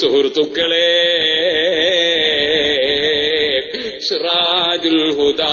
സുഹൃത്തുക്കളെ സിറാജുൽ ഹുദാ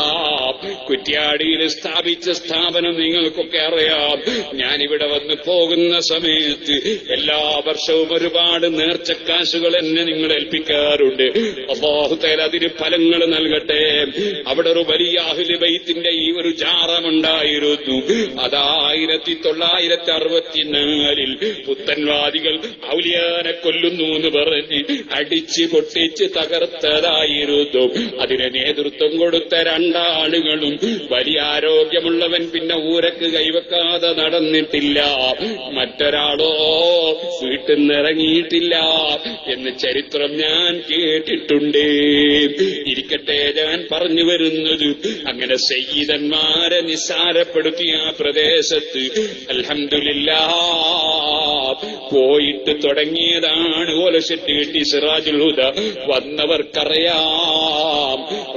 കുറ്റ്യാടിയിൽ സ്ഥാപിച്ച സ്ഥാപനം നിങ്ങൾക്കൊക്കെ അറിയാം. ഞാനിവിടെ വന്ന് പോകുന്ന സമയത്ത് എല്ലാ വർഷവും ഒരുപാട് നേർച്ചക്കാശുകൾ എന്നെ നിങ്ങൾ ഏൽപ്പിക്കാറുണ്ട്. അള്ളാഹുത്തേൽ അതിന് ഫലങ്ങൾ നൽകട്ടെ. അവിടെ ഒരു വലിയ അഹ്ലി ബൈത്തിന്റെ ഈ ഒരു ജാറമുണ്ടായിരുന്നു. അത് ആയിരത്തി തൊള്ളായിരത്തി അറുപത്തിനാലിൽ പുത്തൻവാദികൾ ഔലിയാനെ കൊല്ലുന്നു എന്ന് പറഞ്ഞ് അടിച്ച് പൊട്ടിച്ച് തകർത്തതായിരുന്നു. അതിന് നേതൃത്വം കൊടുത്ത രണ്ടാളുകളും വലിയ ആരോഗ്യമുള്ളവൻ പിന്നെ ഊരക്ക് കൈവെക്കാതെ നടന്നിട്ടില്ല. മറ്റൊരാളോ വീട്ടിൽ നിറങ്ങിയിട്ടില്ല എന്ന് ചരിത്രം ഞാൻ കേട്ടിട്ടുണ്ട്. ഇരിക്കട്ടെ ഞാൻ പറഞ്ഞു വരുന്നത് അങ്ങനെ സയ്യിദന്മാരെ നിസ്സാരപ്പെടുത്തിയ ആ പ്രദേശത്ത് അൽഹംദുലില്ലാ പോയിട്ട് തുടങ്ങിയതാണ് ഓലശെട്ടി കിട്ടി സിറാജുൽ ഹുദ. വന്നവർക്കറിയാം.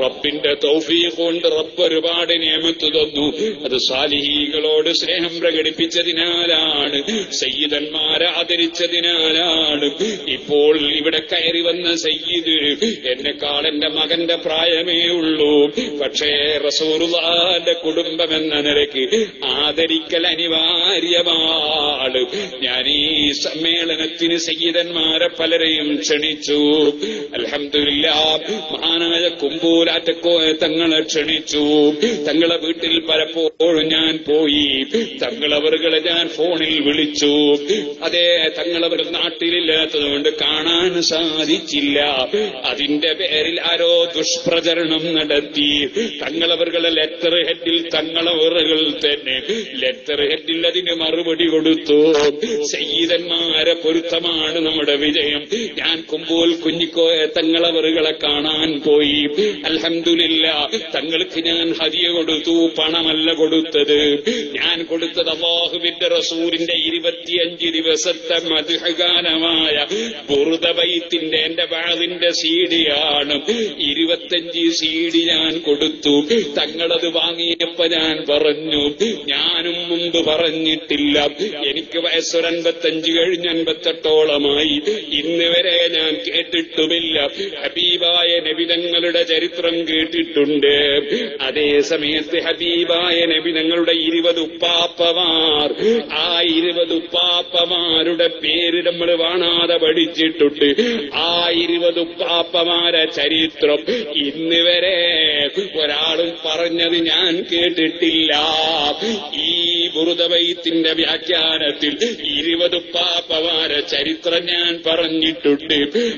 റബ്ബിന്റെ തൗഫീഖ് കൊണ്ട് റബ്ബ് ഒരുപാട് നിയമത്ത് തന്നു. അത് സാലിഹികളോട് സ്നേഹം പ്രകടിപ്പിച്ചതിനാലാണ് സയ്യിദന്മാരെ ആദരിച്ചതിനാലാണ്. ഇപ്പോൾ ഇവിടെ കയറി വന്ന സയ്യിദ് എന്നെക്കാൾ എന്റെ മകന്റെ പ്രായമേ ഉള്ളൂ. പക്ഷേ റസൂറുവാന്റെ കുടുംബം എന്ന നിലയ്ക്ക് ആദരിക്കൽ അനിവാര്യമാണ്. ഞാൻ ഈ സമ്മേളനത്തിന് സയ്യിദന്മാരെ പലരെയും ക്ഷണിച്ചു. അലഹമില്ല മഹാനായ കുമ്പൂലാറ്റക്കോ തങ്ങളെ ക്ഷണിച്ചു. തങ്ങളെ വീട്ടിൽ പലപ്പോഴും ഞാൻ പോയി. തങ്ങളവറുകളെ ഞാൻ ഫോണിൽ വിളിച്ചു. അതെ തങ്ങളവർ നാട്ടിലില്ലാത്തതുകൊണ്ട് കാണാൻ സാധിച്ചില്ല. അതിന്റെ പേരിൽ ആരോ ദുഷ്പ്രചരണം നടത്തി. തങ്ങളവറുകളെ ലെറ്റർ ഹെഡിൽ തങ്ങളവറുകൾ തന്നെ. ലെറ്റർ ഹെഡിൽ അതിന് മറുപടി കൊടുത്തു. സയ്യിദന്മാരെ പൊരുത്തമാണ് നമ്മുടെ വിജയം. ഞാൻ കുമ്പോൾ കുഞ്ഞിക്കോയ തങ്ങളവറുകളെ കാണാൻ പോയി. അൽഹംദുലില്ല തങ്ങൾക്ക് ഞാൻ ഹരിയ കൊടുത്തു പണമല്ല കൊടുത്തത്. ഞാൻ കൊടുത്തത് അള്ളാഹുവിന്റെ റസൂലിന്റെ ഇരുപത്തിയഞ്ച് ദിവസത്തെ മധുഹഗാനമായ ബുറുദബൈത്തിന്റെ എന്റെ വാളിന്റെ സീഡിയാണ്. ഇരുപത്തഞ്ച് സീഡി ഞാൻ കൊടുത്തു. തങ്ങളത് വാങ്ങിയപ്പോ ഞാൻ പറഞ്ഞു ഞാനും മുമ്പ് പറഞ്ഞിട്ടില്ല. എനിക്ക് വയസ്സൊരു അൻപത്തഞ്ച് കഴിഞ്ഞ് അൻപത്തെട്ടോളമായി. ഇന്ന് വരെ ഞാൻ കേട്ടിട്ടുമില്ല. ഹബീബായ നബിതങ്ങളുടെ ചരിത്രം കേട്ടിട്ടുണ്ട്. അതേ സമയത്ത് ഹബീബായ നബി ഞങ്ങളുടെ ഇരുപത് ഉപ്പാപ്പമാർ. ആ ഇരുപത് ഉപ്പാപ്പമാരുടെ പേര് നമ്മൾ കാണാതെ പഠിച്ചിട്ടുണ്ട്. ആ ഇരുപത് ഉപ്പാപ്പമാരെ ചരിത്രം ഇന്ന് വരെ ഒരാളും പറഞ്ഞത് ഞാൻ കേട്ടിട്ടില്ല. ഈ ബുറുദവൈത്തിന്റെ വ്യാഖ്യാനത്തിൽ ഇരുപത് ഉപ്പാപ്പമാരെ ചരിത്രം ഞാൻ പറഞ്ഞിട്ടുണ്ട്.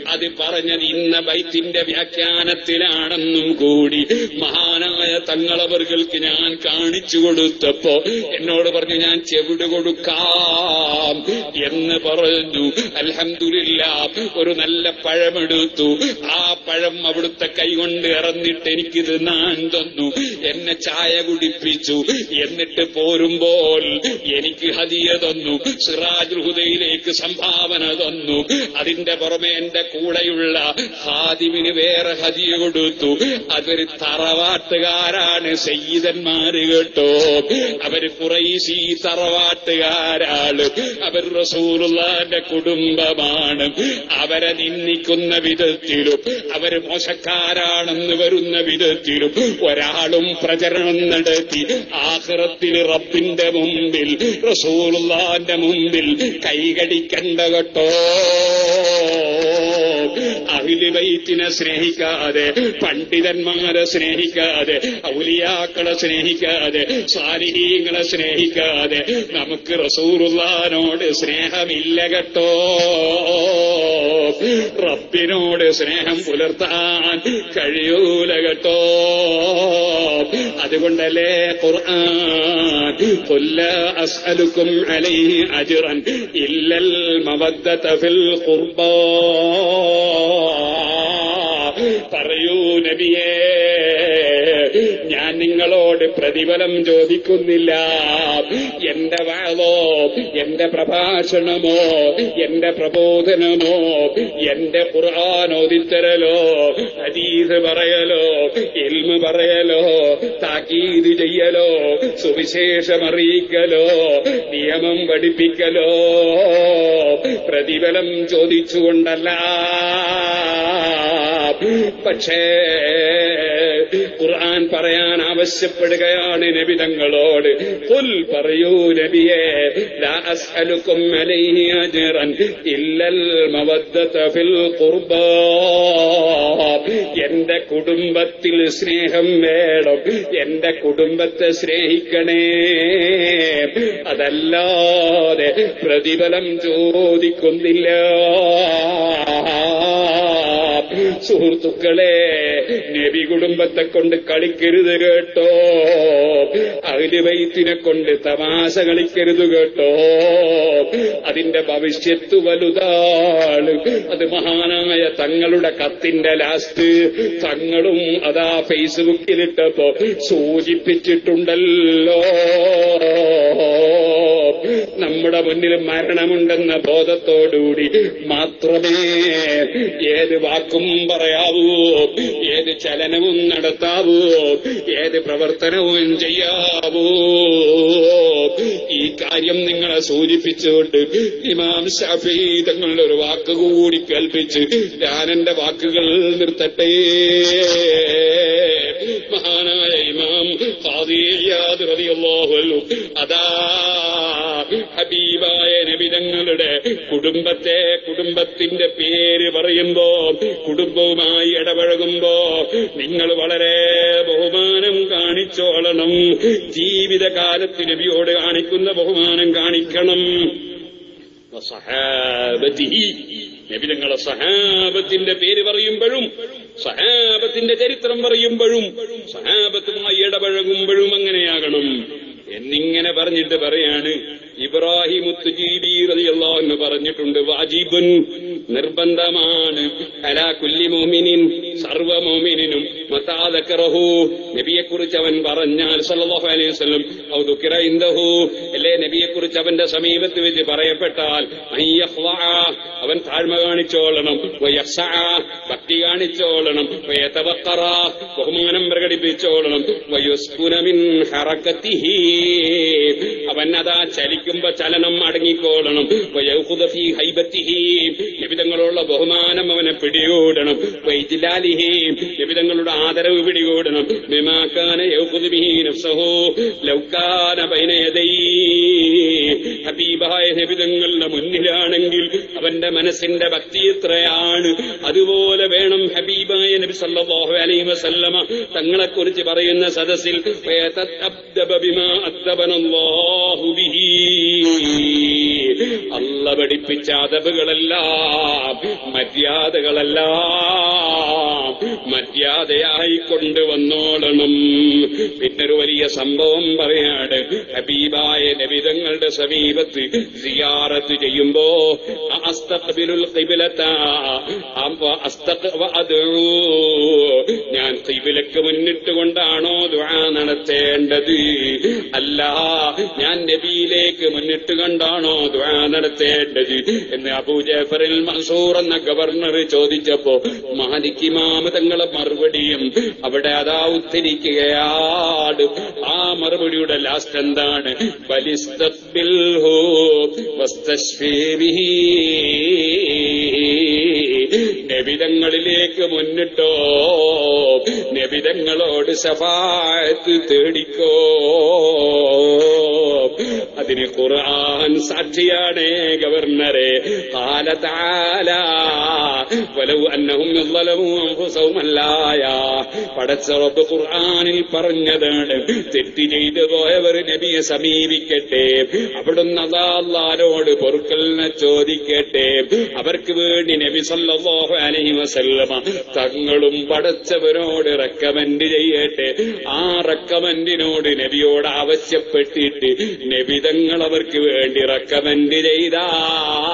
അത് പറഞ്ഞത് ഇന്ന ബൈത്തിന്റെ വ്യാഖ്യാനത്തിലാണെന്നും കൂടി മഹാനായ തങ്ങളവർക്ക് ഞാൻ കാണിച്ചു കൊടുത്തപ്പോ എന്നോട് പറഞ്ഞു ഞാൻ ചെവിട് കൊടുക്കാം എന്ന് പറഞ്ഞു. അൽഹംദുലില്ല ഒരു നല്ല പഴമെടുത്തു. ആ പഴം അവിടുത്തെ കൈകൊണ്ട് ഇറന്നിട്ട് എനിക്ക് തിന്നാൻ തന്നു. എന്നെ ചായ കുടിപ്പിച്ചു. എന്നിട്ട് പോരുമ്പോൾ എനിക്ക് ഹതിയ തന്നു. സിറാജുൽ ഹുദയിലേക്ക് സംഭാവന തന്നു. അതിന്റെ പുറമെ എന്റെ കൂടെയുള്ള ഹാദിമിന് വേറെ ഹതിയ കൊടുത്തു. അതൊരു തറവാട്ടുകാരാണ് സയ്യിദന്മാര് കേട്ടോ. അവർ കുറേശി തറവാട്ടുകാരാണ്. അവർ റസൂലുള്ളാന്റെ കുടുംബമാണ്. അവരെ നിന്ദിക്കുന്ന വിധത്തിലും അവർ മോശക്കാരാണെന്ന് വരുന്ന വിധത്തിലും ഒരാളും പ്രചരണം നടത്തി ആഹ്റത്തിൽ റബ്ബിന്റെ മുമ്പിൽ റസൂലുള്ളാന്റെ മുമ്പിൽ കൈകടിക്കണ്ട കേട്ടോ. അഹിലിബൈത്തിനെ സ്നേഹിക്കാതെ പണ്ഡിതന്മാരെ സ്നേഹിക്കാതെ ഔലിയാക്കളെ സ്നേഹിക്കാതെ സാലിഹീങ്ങളെ സ്നേഹിക്കാതെ നമുക്ക് റസൂറുള്ളാനോട് സ്നേഹമില്ല കേട്ടോ. റബ്ബിനോട് സ്നേഹം പുലർത്താൻ കഴിയൂല കേട്ടോ. അതുകൊണ്ടല്ലേ ഖുർആൻ കൊല്ല അസ്അലുക്കും അലൈഹി അജ്റൻ ഇല്ലൽ മവദ്ദത ഫിൽ ഖുർബാ പറയൂ നബിയേ. നിങ്ങളോട് പ്രതിഫലം ചോദിക്കുന്നില്ല. എന്റെ വാളോ എന്റെ പ്രഭാഷണമോ എന്റെ പ്രബോധനമോ എന്റെ ഖുർആാനോദിത്തരലോ ഹദീസ് പറയലോ ഇൽമ പറയലോ താക്കീത് ചെയ്യലോ സുവിശേഷമറിയിക്കലോ നിയമം പഠിപ്പിക്കലോ പ്രതിഫലം ചോദിച്ചുകൊണ്ടല്ല. പക്ഷേ ഖുർആൻ പറയാൻ ആവശ്യപ്പെടുകയാണ് നബിതങ്ങളോട് പുൽ പറയൂ നബിയെ അലൈഹി ഫിൽ ഖുർബാ. എന്റെ കുടുംബത്തിൽ സ്നേഹം വേണം. എന്റെ കുടുംബത്തെ സ്നേഹിക്കണേ. അതല്ലാതെ പ്രതിഫലം ചോദിക്കുന്നില്ല. സുഹൃത്തുക്കളെ നബി കുടുംബത്തെ കൊണ്ട് കളിക്കരുത് കേട്ടോ. അഖിലുവൈത്തിനെ കൊണ്ട് തമാശ കളിക്കരുത് കേട്ടോ. അതിന്റെ ഭവിഷ്യത്ത് വലുതാണ്. അത് മഹാനായ തങ്ങളുടെ കത്തിന്റെ ലാസ്റ്റ് തങ്ങളും അതാ ഫേസ്ബുക്കിലിട്ടപ്പോ സൂചിപ്പിച്ചിട്ടുണ്ടല്ലോ. നമ്മുടെ മുന്നിൽ മരണമുണ്ടെന്ന ബോധത്തോടുകൂടി മാത്രമേ ഏത് വാക്കും പറയാവൂ ഏത് ചലനവും നടത്താവൂ ഏത് പ്രവർത്തനവും ചെയ്യാവൂ. ഈ കാര്യം നിങ്ങളെ സൂചിപ്പിച്ചുകൊണ്ട് ഇമാം ഷാഫി തങ്ങളുടെ ഒരു വാക്ക് കൂടി കേൾപ്പിച്ച് ഞാനെന്റെ വാക്കുകൾ നിർത്തട്ടെ. മഹാനായ ഇമാം അതാ ഹബീബായ നബിതങ്ങളുടെ കുടുംബത്തെ കുടുംബത്തിന്റെ പേര് പറയുമ്പോ കുടുംബവുമായി ഇടപഴകുമ്പോ നിങ്ങൾ വളരെ ബഹുമാനം കാണിച്ചോളണം. ജീവിതകാലത്ത് നബിയോട് കാണിക്കുന്ന ബഹുമാനം കാണിക്കണം. നബിതങ്ങളെ നബി തങ്ങളെ സഹാബത്തിന്റെ പേര് പറയുമ്പോഴും സഹാബത്തിന്റെ ചരിത്രം പറയുമ്പോഴും സഹാബത്തുമായി ഇടപഴകുമ്പോഴും അങ്ങനെയാകണം. എന്നിങ്ങനെ പറഞ്ഞിട്ട് പറയാണ് ഇബ്രാഹിം എന്ന് പറഞ്ഞിട്ടുണ്ട് വാജിബുൻ നിർബന്ധമാണ്. അലാ കുല്ലി മോമിനിൻ സർവ മതാദക്കറഹു നബിയെ കുറിച്ച് അവൻ പറഞ്ഞാൽ സല്ലാഹു അലൈഹി വസല്ലം ഔ ദുക്കിറ ഇൻദഹു അല്ലേ നബിയെക്കുറിച്ച് അവന്റെ സമീപത്ത് വെച്ച് പറയപ്പെട്ടാൽ അവൻ താഴ്മ കാണിച്ചോളണം. ഭക്തി കാണിച്ചോളണം. ബഹുമാനം പ്രകടിപ്പിച്ചോളണം. അവൻ അതാ ചലിക്കുമ്പോ ചലനം അടങ്ങിക്കോളണം. നിബിതങ്ങളുള്ള ബഹുമാനം അവനെ പിടികൂടണം. നിബിതങ്ങളുടെ ആദരവ് പിടികൂടണം. ബിമാക്കാന യൗപുതുമീനസഹോ ബിഹി നഫ്സഹു ലൗകാന ബൈന യദൈ. ഹബീബായ നബിതങ്ങളുടെ മുന്നിലാണെങ്കിൽ അവന്റെ മനസ്സിന്റെ ഭക്തി എത്രയാണ് അതുപോലെ വേണം ഹബീബായ നബി സല്ലാഹു അലൈഹി വസല്ലമ തങ്ങളെ കുറിച്ച് പറയുന്ന സദസ്സിൽ അള്ള പഠിപ്പിച്ച അതബുകളെല്ലാം മര്യാദകളെല്ലാം മര്യാദയായി കൊണ്ടുവന്നോളണം പിന്നൊരു വലിയ സംഭവം പറയാണ് ഹബീബായ നബിതങ്ങളുടെ സമീപത്ത് സിയാറത്ത് ചെയ്യുമ്പോ ഞാൻ കൈവിലക്ക് മുന്നിട്ട് കൊണ്ടാണോ ദുആ നടത്തേണ്ടത്? അല്ല ഞാൻ നബിയിലേക്ക് മുന്നിട്ട് കണ്ടാണോ ദുആ നടത്തേണ്ടത്? എന്ന് അബൂ ജാഫറിൽ മൻസൂർ എന്ന ഗവർണർ ചോദിച്ചപ്പോ മാലിക് ഇമാമ തങ്ങളെ മറുപടിയും അവിടെ അതാ ഉദ്ധരിക്കുകയാണ്. ആ മറുപടിയുടെ ലാസ്റ്റ് എന്താണ്? ബലിസ്തബിൽ ഹോ ബിഹി. നബിതങ്ങളിലേക്ക് മുന്നിട്ടോ നബിതങ്ങളോട് ശഫായത്ത് തേടിക്കോ. അതിന് ഖുർആൻ സാക്ഷിയാണ് ഗവർണറെ قال تعالى ولو أنهم ظلموا أنفسهم അല്ലായ പടച്ച റബ്ബ് ഖുർആനിൽ പറഞ്ഞതാണ് തെറ്റ് ചെയ്തു പോയവർ നബിയെ സമീപിക്കട്ടെ അവിടുന്ന് അതാ അല്ലാഹുവോട് പൊറുക്കലിനെ ചോദിക്കട്ടെ അവർക്ക് വേണ്ടി നബി സല്ലല്ലാഹു അലൈഹി വസല്ലമ തങ്ങളും പടച്ചവരോട് റെക്കമെൻഡ് ചെയ്യട്ടെ ആ റെക്കമെൻഡിനോട് നബിയോട് ആവശ്യപ്പെട്ടിട്ട് നബി തങ്ങൾ അവർക്ക് വേണ്ടി റെക്കമെൻഡ് ചെയ്താൽ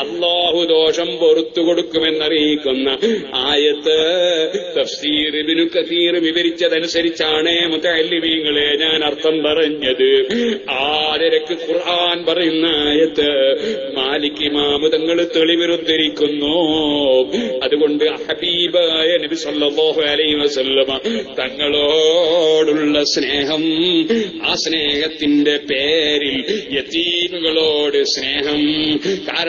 അള്ളാഹു ദോഷം പൊറത്തു കൊടുക്കുമെന്നറിയിക്കുന്ന ആയത്ത് തഫ്സീർ ഇബ്നു കസീർ വിവരിച്ചതനുസരിച്ചാണ് മുത്തല്ലിമീങ്ങളെ ഞാൻ അർത്ഥം പറഞ്ഞത്. ആരരക്ക് ഖുർആൻ പറയുന്ന ആയത്ത് മാലിക് ഇമാമ് തങ്ങൾ തെളിവിരുദ്ധരിക്കുന്നു അതുകൊണ്ട് ഹബീബായ നബി സല്ലല്ലാഹു അലൈഹി വസല്ലമ തങ്ങളോടുള്ള സ്നേഹം ആ സ്നേഹത്തിന്റെ പേരിൽ യതീമുകളോട് സ്നേഹം കാരണം